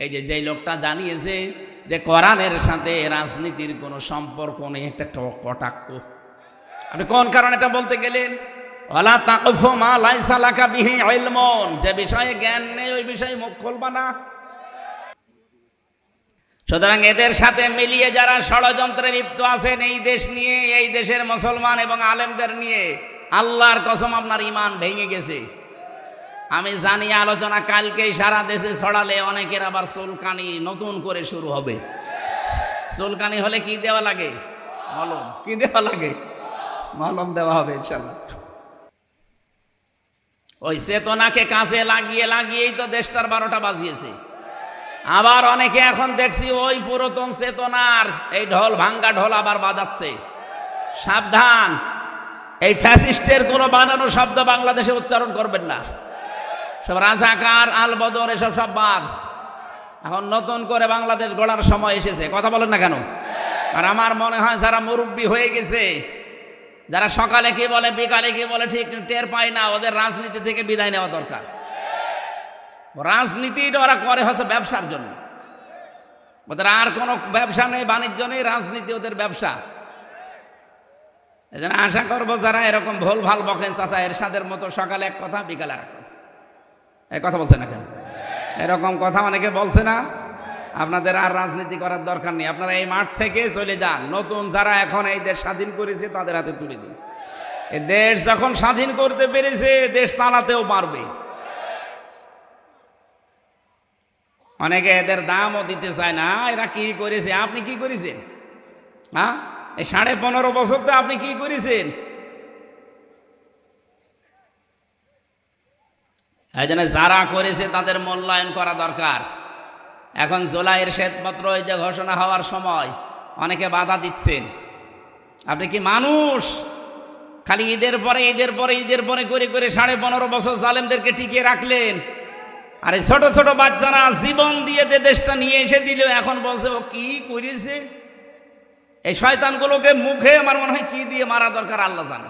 এই যে, যেই লোকটা জানিয়েছে যে কোরআনের সাথে রাজনীতির কোনো সম্পর্ক নেই, একটা কটাক্ষ। আপনি কোন কারণে এটা বলতে গেলেন? ওলা তাকফু লাইসা লাকা বিহি ইলমুন। যে বিষয়ে জ্ঞান নেই, ওই বিষয়ে মুখ খুলবা না। সুতরাং এদের সাথে মিলিয়ে যারা ষড়যন্ত্রে লিপ্ত আছেন, এই দেশ নিয়ে, এই দেশের মুসলমান এবং আলেমদের নিয়ে, আল্লাহর কসম আপনার ইমান ভেঙে গেছে। আমি জানি আলোচনা কালকেই সারা দেশে ছড়ালে অনেকের আবার চুলকানি নতুন করে শুরু হবে। চুলকানি হলে কি দেওয়া লাগে? মলম। কি দেওয়া লাগে? মলম দেওয়া হবে ইনশাল্লাহ ওই চেতনাকে কাছে লাগিয়ে লাগিয়েই তো দেশটার বারোটা বাজিয়েছে। আবার অনেকে এখন দেখছি ওই পুরাতন চেতনার এই ঢোল ভাঙ্গা ঢোল আবার বাজাচ্ছে। সাবধান। এই ফ্যাসিস্টের কোনো বানানো শব্দ বাংলাদেশে উচ্চারণ করবেন না। সব রাজাকার আল বদর এসব সব বাদ। এখন নতুন করে বাংলাদেশ গড়ার সময় এসেছে। কথা বলেন না কেন? আর আমার মনে হয় যারা মুরব্বী হয়ে গেছে, যারা সকালে কি বলে, বিকালে কি বলে, ঠিক টের পায় না, ওদের রাজনীতি থেকে বিদায় নেওয়া দরকার। রাজনীতিটা ওরা করে হচ্ছে ব্যবসার জন্য। ওদের আর কোনো ব্যবসা নেই, বাণিজ্য নেই, রাজনীতি ওদের ব্যবসা। এই আশা করব যারা এরকম ভুল ভালো বকেন, চাচা এরশাদের মতো সকালে এক কথা, বিকালে আর কথা বলছে না কেন? এরকম কথা অনেকে বলছে না। আপনাদের আর রাজনীতি করার দরকার নেই। আপনারা এই মাঠ থেকে চলে যান। নতুন যারা এখন এই দেশ স্বাধীন করেছে, তাদের হাতে তুলে দিন। এই দেশ যখন স্বাধীন করতে পেরেছে, দেশ চালাতেও পারবে। অনেকে এদের দামও দিতে চায় না। এরা কি করেছে? আপনি কি করেছেন? হ্যাঁ? এই সাড়ে পনেরো বছর তো আপনি কি করেছেন? এই জন্য যারা করেছে তাদের মূল্যায়ন করা দরকার। এখন জুলাইয়ের শ্বেতপত্র এই যে ঘোষণা হওয়ার সময় অনেকে বাধা দিচ্ছেন। আপনি কি মানুষ? খালি ঈদের পরে ঈদের পরে ঈদের পরে করে করে সাড়ে পনেরো বছর জালেমদেরকে টিকিয়ে রাখলেন। আর ছোট ছোট বাচ্চারা জীবন দিয়ে যে দেশটা নিয়ে এসে দিল, এখন বলছে, ও কি করেছে? এই শয়তানগুলোকে মুখে আমার মনে হয় কি দিয়ে মারা দরকার, আল্লাহ জানে।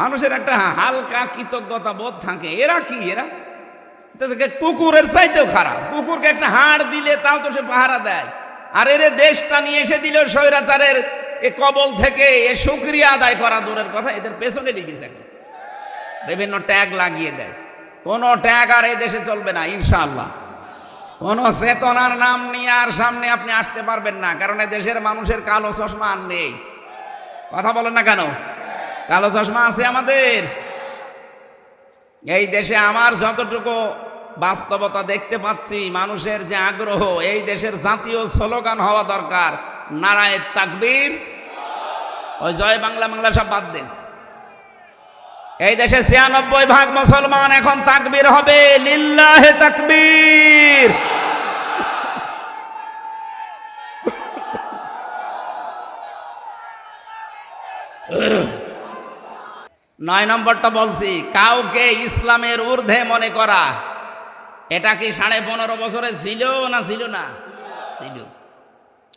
মানুষের একটা হালকা কৃতজ্ঞতা বোধ থাকে। এরা কি? এরা কুকুরের চাইতেও খারাপ। কুকুরকে একটা হাড় দিলে তাও তো সে পাহারা দেয়। আর এর দেশটা নিয়ে এসে দিল স্বৈরাচারের এ কবল থেকে এ সুক্রিয়া আদায় করা দূরের কথা, এদের পেছনে লিখেছে। বিভিন্ন ট্যাগ লাগিয়ে দেয়। কোনো ট্যাগ আর এই দেশে চলবে না, ইনশাআল্লাহ। কোনো চেতনার নাম নিয়ে আর সামনে আপনি আসতে পারবেন না, কারণ এ দেশের মানুষের কালো চশমা আর নেই। কথা বলেন না কেন? কালো চশমা আছে আমাদের। এই দেশে আমার যতটুকু বাস্তবতা দেখতে পাচ্ছি, মানুষের যে আগ্রহ, এই দেশের জাতীয় স্লোগান হওয়া দরকার, নারায় তাকবীর। ওই জয় বাংলা বাংলা সব বাদ দেন। এই দেশে ছিয়ানব্বই ভাগ মুসলমান এখন তাকবীর হবে, লিল্লাহে তাকবীর। নয় নম্বরটা বলছি, কাউকে ইসলামের ঊর্ধ্বে মনে করা। এটা কি সাড়ে পনেরো বছরে ছিল না ছিল না? ছিল।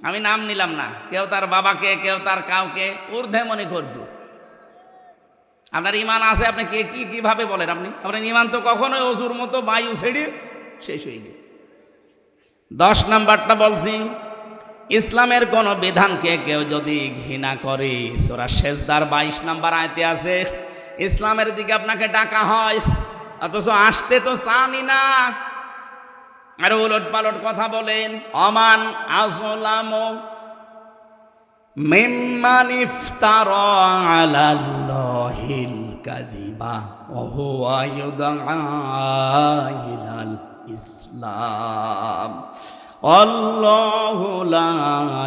আমি নাম নিলাম না। কেউ তার বাবাকে, কেউ তার কাউকে ঊর্ধ্বে মনে করত। আপনার ইমান আছে, আপনি কে, কি, কীভাবে বলেন আপনি? আপনার ইমান তো কখনোই অসুর মতো বায়ু ছেড়ে শেষ হয়ে গেছে। দশ নাম্বারটা বলছি, ইসলামের কোন বিধানকে কেউ যদি ঘৃণা করে, সোরা শেষদার বাইশ নাম্বার আয়তে আছে ইসলামের দিকে আপনাকে ডাকা হয়। অথচ আসতে তো চানি না। আর উলট পালট কথা বলেন, অমান আসলাম মিম্মান ইফতারা ইসলাম। আল্লাহু লা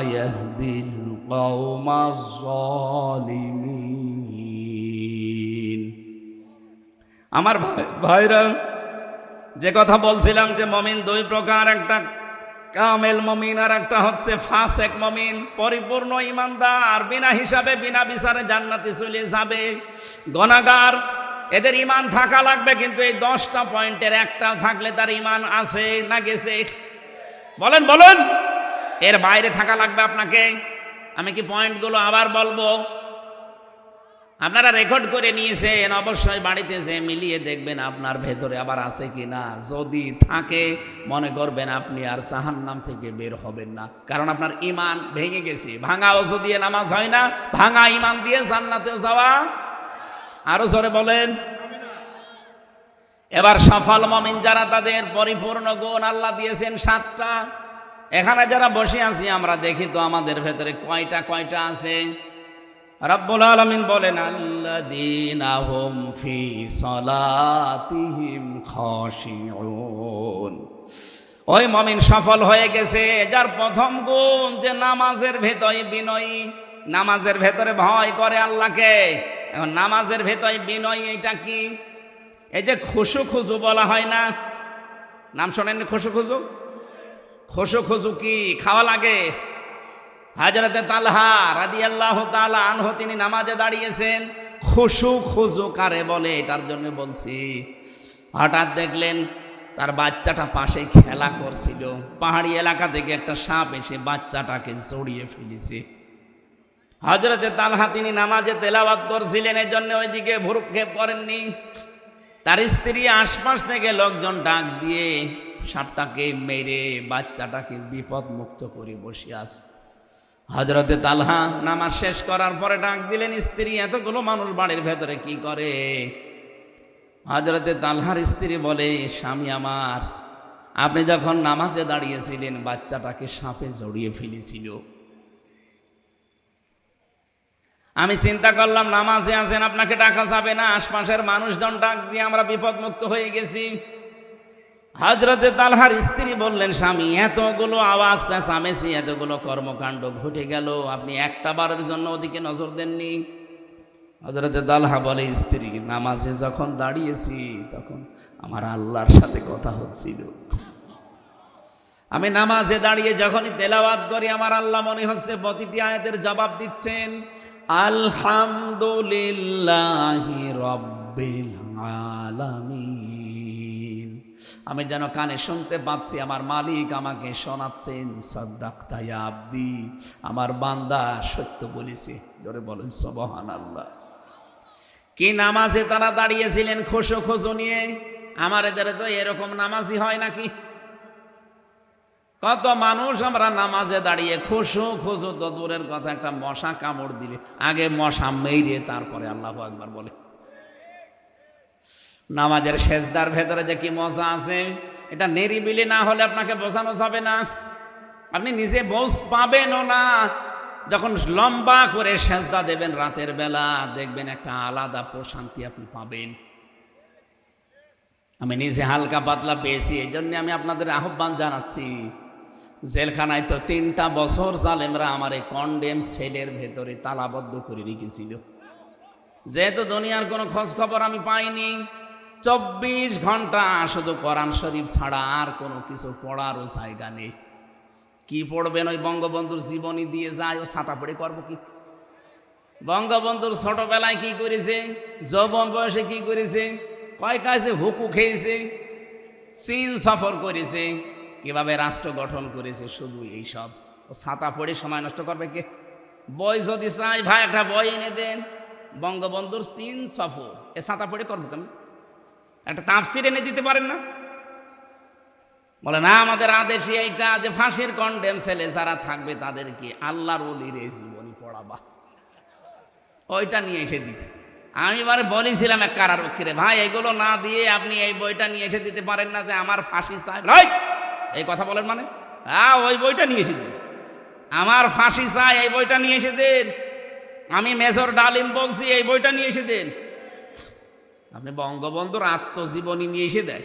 ইয়াহদিল কওমাজ আমার ভাই- ভাইরা, যে কথা বলছিলাম যে মমিন দুই প্রকার, একটা কামেল মমিন আর একটা হচ্ছে ফাসেক মমিন। পরিপূর্ণ ইমানদার, বিনা হিসাবে, বিনা বিচারে জান্নাতে চলে যাবে। গনাগার, এদের ইমান থাকা লাগবে, কিন্তু এই দশটা পয়েন্টের একটা থাকলে তার ইমান আছে না গেছে? বলেন বলেন। এর বাইরে থাকা লাগবে আপনাকে। আমি কি পয়েন্টগুলো আবার বলব? আপনারা রেকর্ড করে নিয়েছেন, অবশ্যই বাড়িতে যে মিলিয়ে দেখবেন আপনার ভেতরে আবার আছে কি না যদি থাকে, মনে করবেন আপনি আর জাহান্নাম থেকে বের হবেন না। কারণ আপনার ইমান ভেঙে গেছে। ভাঙা অজু দিয়ে নামাজ হয় না, ভাঙা ইমান দিয়ে জান্নাতেও যাওয়া আরও জোরে বলেন। এবার সফল মমিন যারা, তাদের পরিপূর্ণ গুণ আল্লাহ দিয়েছেন সাতটা। এখানে যারা বসে আছি, আমরা দেখি তো আমাদের ভেতরে কয়টা কয়টা আছে। রব্বুল আলমিন বলেন আল্লাদিনাহুম ফি সলাতিহিম খাশিউন। ওই মমিন সফল হয়ে গেছে, যার প্রথম গুণ যে নামাজের ভেতরে বিনয়ী। নামাজের ভেতরে ভয় করে আল্লাহকে। এখন নামাজের ভেতরে বিনয়ী এটা কি? এই যে খুশু খুজু বলা হয় না? নাম শোনেন খুশু খুজু? খুশু খুজু কি? খাওয়া লাগে? হাজরতে তালহা রাদি আল্লাহ তালা আনহ তিনি নামাজে দাঁড়িয়েছেন। খুশু খুজু কারে বলে এটার জন্য বলছি। হঠাৎ দেখলেন তার বাচ্চাটা পাশে খেলা করছিল। পাহাড়ি এলাকা থেকে একটা সাপ এসে বাচ্চাটাকে জড়িয়ে ফেলেছে। হজরতে তালহা তিনি নামাজে তেলাওয়াত করছিলেন এই জন্য ওইদিকে ভুরুক্ষেপ করেননি তার স্ত্রী আশপাশ থেকে লোকজন ডাক দিয়ে সাপটাকে মেরে বাচ্চাটাকে বিপদ মুক্ত করে বসে আছে। হজরতে তালহা নামাজ শেষ করার পরে ডাক দিলেন, স্ত্রী, এতগুলো মানুষ বাড়ির ভেতরে কি করে? হজরতে তালহার স্ত্রী বলে, স্বামী আমার, আপনি যখন নামাজে দাঁড়িয়েছিলেন, বাচ্চাটাকে সাপে জড়িয়ে ফেলেছিল। আমি চিন্তা করলাম, নামাজে আছেন, আপনাকে ডাকা যাবে না, আশপাশের মানুষজন ডাক দিয়ে আমরা বিপদমুক্ত হয়ে গেছি। হজরতে তালহার স্ত্রী বললেন, স্বামী, এতগুলো আওয়াজ চেঁচামেচি, এতগুলো কর্মকাণ্ড ঘটে গেল, আপনি একটা বারের জন্য ওদিকে নজর দেননি? হজরতে তালহা বলে, স্ত্রী, নামাজে যখন দাঁড়িয়েছি, তখন আমার আল্লাহর সাথে কথা হচ্ছিল। আমি নামাজে দাঁড়িয়ে যখনই তেলাওয়াত করি, আমার আল্লাহ মনে হচ্ছে প্রতিটি আয়াতের জবাব দিচ্ছেন, আলহামদুলিল্লাহ রব্বিল আলামিন। আমি যেন কানে শুনতে পাচ্ছি, আমার মালিক আমাকে শোনাচ্ছেন সাদ্দাক্তাই আব্দি, আমার বান্দা সত্য বলেছে। জোরে বলেন সবহান আল্লাহ কি নামাজে তারা দাঁড়িয়েছিলেন খোসো খোসো নিয়ে? আমার এদের তো এরকম নামাজই হয় নাকি? কত মানুষ আমরা নামাজে দাঁড়িয়ে খুশু খুশু তো দূরের কথা, একটা মশা কামড় দিলে। আগে মশা মেরে তারপরে আল্লাহ একবার বলে। নামাজের সেজদার ভেতরে যে কি মজা আছে? এটা নিরিবিলি না হলে আপনাকে বোঝানো যাবে না। আপনি নিজে বোঝ পাবেনও না। যখন লম্বা করে সেজদা দেবেন রাতের বেলা, দেখবেন একটা আলাদা প্রশান্তি আপনি পাবেন। আমি নিজে হালকা পাতলা পেয়েছি এই জন্য আমি আপনাদের আহ্বান জানাচ্ছি। জেলখানায় তো তিনটা বছর জালেমরা আমার এই কন্ডেম সেলের ভেতরে তালাবদ্ধ করে রেখেছিল। যেহেতু দুনিয়ার কোনো খোঁজ খবর আমি পাইনি চব্বিশ ঘণ্টা শুধু কোরআন শরীফ ছাড়া আর কোনো কিছু পড়ারও জায়গা নেই। কি পড়বেন ওই বঙ্গবন্ধুর জীবনী দিয়ে যায়, ও ছাতা পড়ে করব কি? বঙ্গবন্ধুর ছোটবেলায় কি করেছে? যৌবন বয়সে কি করেছে? কয় কাজে হুকু খেয়েছে? চীন সফর করেছে? কীভাবে রাষ্ট্র গঠন করেছে? শুধু এই সব। ও ছাতা পড়ে সময় নষ্ট করবে কে? বই যদি চাই, ভাই, একটা বই এনে দেন। বঙ্গবন্ধুর চীন সফর। এ ছাতা পড়ে করব কেমন? একটা তাফসির এনে দিতে পারেন না? বলে, না, আমাদের আদেশে এইটা যে ফাঁসির কন্ডেম ছেলে যারা থাকবে তাদেরকে আল্লাহর অলির এই জীবনী পড়াবা? ওইটা নিয়ে এসে দিতে। আমি এবারে বলেছিলাম এক কারারক্ষীরে, ভাই, এগুলো না দিয়ে আপনি এই বইটা নিয়ে এসে দিতে পারেন না যে আমার ফাঁসি চাই। নয় এই কথা বলেন মানে? হ্যাঁ ওই বইটা নিয়ে এসে দিন। আমার ফাঁসি চাই, এই বইটা নিয়ে এসে দিন। আমি মেজর ডালিম বলছি, এই বইটা নিয়ে এসে দিন। আপনি বঙ্গবন্ধুর আত্মজীবনী নিয়ে এসে দেয়।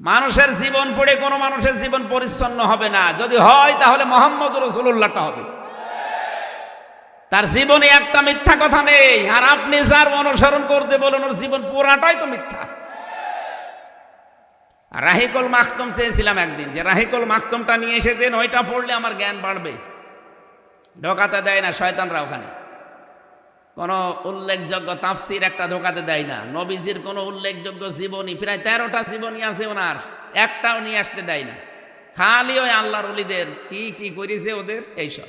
মানুষের জীবন পড়ে কোনো মানুষের জীবন পরিচ্ছন্ন হবে না। যদি হয় তাহলে মোহাম্মদ রসুল্লাহটা হবে। তার জীবনে একটা মিথ্যা কথা নেই। আর আপনি যার অনুসরণ করতে বলেন, ওর জীবন পুরাটাই তো মিথ্যা। রাহিকল মাখতম চেয়েছিলাম একদিন যে, রাহিকল মাখতমটা নিয়ে এসে দেন, ওইটা পড়লে আমার জ্ঞান বাড়বে। ঢোকাতে দেয় না, শয়তানরা ওখানে। কোনো উল্লেখযোগ্য তাফসির একটা ধোকাতে দেয় না। নবীজির কোনো উল্লেখযোগ্য জীবনী, প্রায় তেরোটা জীবনী আছে ওনার, একটাও নিয়ে আসতে দেয় না। খালি ওই আল্লাহর উলিদের কি কি করেছে ওদের? এইসব।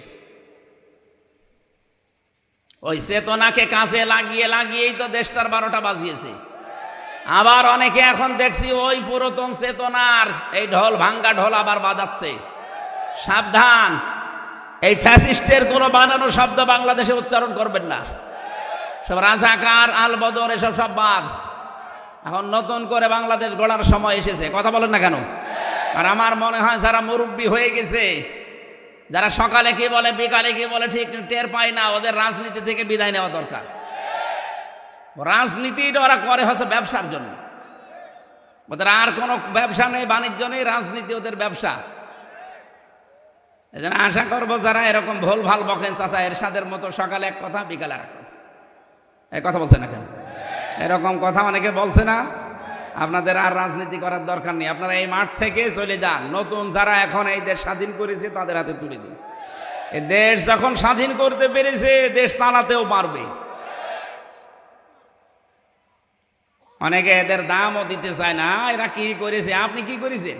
ওই চেতনাকে কাজে লাগিয়ে, লাগিয়েই তো দেশটার বারোটা বাজিয়েছে। আবার অনেকে এখন দেখছি ওই পুরাতন চেতনার, এই ঢোল ভাঙ্গা ঢোল আবার বাজাচ্ছে। সাবধান, এই ফ্যাসিস্টের কোনো বানানো শব্দ বাংলাদেশে উচ্চারণ করবেন না। সব রাজাকার আল বদর এসব সব বাদ। এখন নতুন করে বাংলাদেশ গড়ার সময় এসেছে। কথা বলেন না কেন? আর আমার মনে হয় যারা মুরব্বী হয়ে গেছে, যারা সকালে কি বলে, বিকালে কি বলে, ঠিক টের পায় না, ওদের রাজনীতি থেকে বিদায় নেওয়া দরকার। রাজনীতি ওরা করে হচ্ছে ব্যবসার জন্য। ওদের আর কোনো ব্যবসা নেই, বাণিজ্য নেই, রাজনীতি ওদের ব্যবসা। এই আশা করব যারা এরকম ভুল ভালো বকেন, চাচা এরশাদের মতো সকালে এক কথা, বিকালে আর কথা বলছে না কেন? এরকম কথা অনেকে বলছে না। আপনাদের আর রাজনীতি করার দরকার নেই। আপনারা এই মাঠ থেকে চলে যান। নতুন যারা এখন এই দেশ স্বাধীন করেছে, তাদের হাতে তুলে দিন। দেশ যখন স্বাধীন করতে পেরেছে, দেশ চালাতেও পারবে। অনেকে এদের দামও দিতে চায় না। এরা কি করেছে? আপনি কি করেছেন?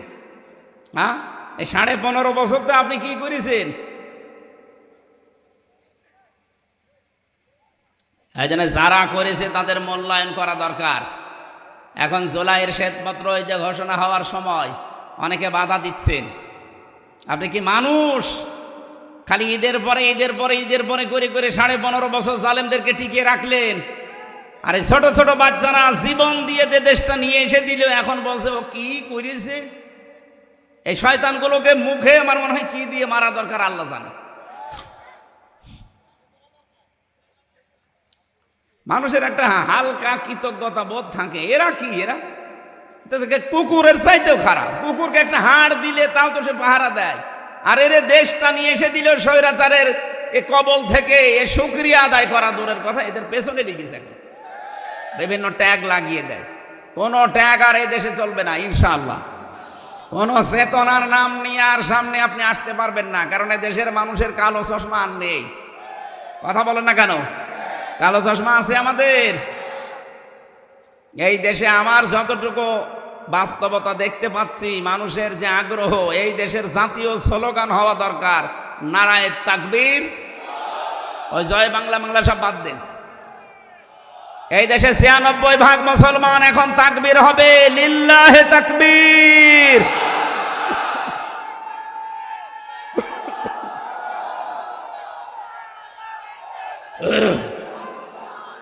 হ্যাঁ? এই সাড়ে পনেরো বছর তো আপনি কি করেছেন? এই জন্য যারা করেছে তাদের মূল্যায়ন করা দরকার। এখন জুলাইয়ের শ্বেতপত্র এই যে ঘোষণা হওয়ার সময় অনেকে বাধা দিচ্ছেন। আপনি কি মানুষ? খালি ঈদের পরে ঈদের পরে ঈদের পরে করে করে সাড়ে পনেরো বছর জালেমদেরকে টিকিয়ে রাখলেন। আরে ছোট ছোট বাচ্চারা জীবন দিয়ে যে দেশটা নিয়ে এসে দিল, এখন বলছে, ও কি করেছে? এই শয়তানগুলোকে মুখে আমার মনে হয় কি দিয়ে মারা দরকার, আল্লাহ জানে। মানুষের একটা হালকা কৃতজ্ঞতা বোধ থাকে। এরা কি? এরা কুকুরের চাইতেও খারাপ। কুকুরকে একটা হাড় দিলে তাও তো সে পাহারা দেয়। আর এর দেশটা নিয়ে এসে দিল স্বৈরাচারের এ কবল থেকে এ সুক্রিয়া আদায় করা দূরের কথা, এদের পেছনে লিখেছে বিভিন্ন ট্যাগ লাগিয়ে দেয়। কোনো ট্যাগ আর এই দেশে চলবে না, ইনশাআল্লাহ। কোনো চেতনার নাম নিয়ে আর সামনে আপনি আসতে পারবেন না, কারণ এ দেশের মানুষের কালো চশমা আর নেই। কথা বলেন না কেন? কালো চশমা আছে আমাদের। এই দেশে আমার যতটুকু বাস্তবতা দেখতে পাচ্ছি, মানুষের যে আগ্রহ, এই দেশের জাতীয় স্লোগান হওয়া দরকার, নারায় তাকবীর। ওই জয় বাংলা বাংলা সব বাদ দেন। এই দেশে ছিয়ানব্বই ভাগ মুসলমান এখন তাকবীর হবে, লিল্লাহে তাকবীর।